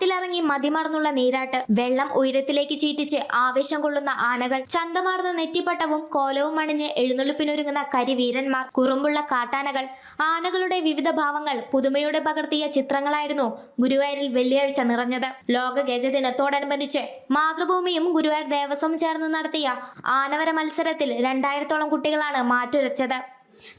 കൈയിറങ്ങി മതിമറന്നുള്ള നീരാട്ട് വെള്ളം ഉയരത്തിലേക്ക് ചീറ്റിച്ച് ആവേശം കൊള്ളുന്ന ആനകൾ ചന്തമാർന്ന നെറ്റിപ്പട്ടവും കോലവും അണിഞ്ഞ് എഴുന്നള്ളിപ്പിനൊരുങ്ങുന്ന കരിവീരന്മാർ കുറുമ്പുള്ള കാട്ടാനകൾ ആനകളുടെ വിവിധ ഭാവങ്ങൾ പുതുമയോടെ പകർത്തിയ ചിത്രങ്ങളായിരുന്നു ഗുരുവായൂരിൽ വെള്ളിയാഴ്ച നിറഞ്ഞത്. ലോക ഗജ ദിനത്തോടനുബന്ധിച്ച് മാതൃഭൂമിയും ഗുരുവായൂർ ദേവസ്വം ചേർന്ന് നടത്തിയ ആനവര മത്സരത്തിൽ രണ്ടായിരത്തോളം കുട്ടികളാണ് മാറ്റുരച്ചത്.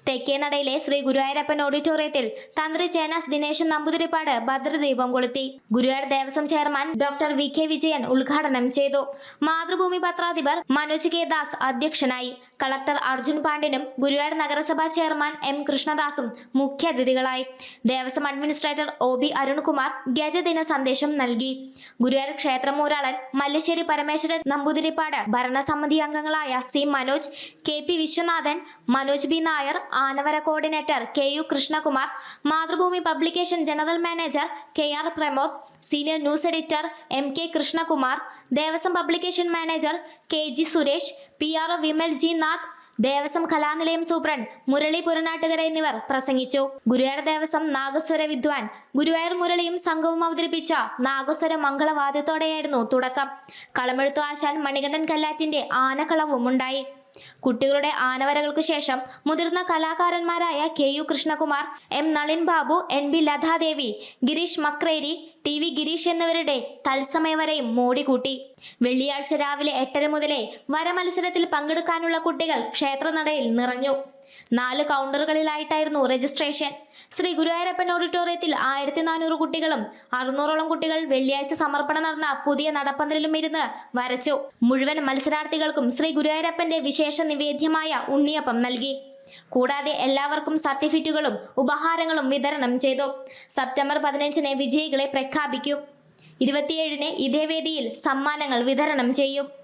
തെക്കേനടയിലെ ശ്രീ ഗുരുവായൂരപ്പൻ ഓഡിറ്റോറിയത്തിൽ തന്ത്രി ചേനാസ് ദിനേശൻ നമ്പൂതിരിപ്പാട് ഭദ്രദീപം കൊളുത്തി. Guruvayur Devaswom chairman doctor V K Vijayan ഉദ്ഘാടനം ചെയ്തു. മാതൃഭൂമി പത്രാധിപർ മനോജ് കെ ദാസ് അധ്യക്ഷനായി. കളക്ടർ അർജുൻ പാണ്ഡ്യനും ഗുരുവായൂർ നഗരസഭാ ചെയർമാൻ എം കൃഷ്ണദാസും മുഖ്യാതിഥികളായി Devaswom administrator O B Arunkumar ഗജദിന സന്ദേശം നൽകി. ഗുരുവായൂർ ക്ഷേത്രമൂരാളൻ മല്ലശ്ശേരി പരമേശ്വരൻ നമ്പൂതിരിപ്പാട് ഭരണസമിതി അംഗങ്ങളായ C Manoj K P Viswanathan Manoj B Nair ആനവര coordinator K U Krishnakumar Mathrubhumi publication general manager K R Pramod senior news editor M K Krishnakumar Devaswom publication manager K G Suresh P R O Vimal G Nath Devaswom Kalanilayam superintendent Murali Puranattukara എന്നിവർ പ്രസംഗിച്ചു. ഗുരുവായൂർ ദേവസ്വം നാഗസ്വര വിദ്വാൻ ഗുരുവായൂർ മുരളിയും സംഘവും അവതരിപ്പിച്ച നാഗസ്വര മംഗളവാദ്യത്തോടെയായിരുന്നു തുടക്കം. കളമെഴുത്തു ആശാൻ മണികണ്ഠൻ കല്ലാറ്റിന്റെ ആനക്കളവും ഉണ്ടായി കുട്ടികളുടെ ആനവരകൾക്ക് ശേഷം മുതിർന്ന കലാകാരന്മാരായ K U Krishnakumar M Nalin Babu N B Lathadevi Girish Makreri T V Girish എന്നിവരുടെ തത്സമയ വരെയും മോടികൂട്ടി വെള്ളിയാഴ്ച രാവിലെ എട്ടര മുതലേ വരമത്സരത്തിൽ പങ്കെടുക്കാനുള്ള കുട്ടികൾ ക്ഷേത്രനടയിൽ നിറഞ്ഞു. നാല് കൗണ്ടറുകളിലായിട്ടായിരുന്നു രജിസ്ട്രേഷൻ ശ്രീ ഗുരുവായൂരപ്പൻ ഓഡിറ്റോറിയത്തിൽ ആയിരത്തി നാനൂറ് കുട്ടികളും അറുന്നൂറോളം കുട്ടികൾ വെള്ളിയാഴ്ച സമർപ്പണം നടന്ന പുതിയ നടപ്പന്തലിലും ഇരുന്ന് വരച്ചു. മുഴുവൻ മത്സരാർത്ഥികൾക്കും ശ്രീ ഗുരുവായൂരപ്പന്റെ വിശേഷ നിവേദ്യമായ ഉണ്ണിയപ്പം നൽകി. കൂടാതെ എല്ലാവർക്കും സർട്ടിഫിക്കറ്റുകളും ഉപഹാരങ്ങളും വിതരണം ചെയ്തു. സെപ്റ്റംബർ പതിനഞ്ചിന് വിജയികളെ പ്രഖ്യാപിക്കും. ഇരുപത്തിയേഴിന് ഇതേ വേദിയിൽ സമ്മാനങ്ങൾ വിതരണം ചെയ്യും.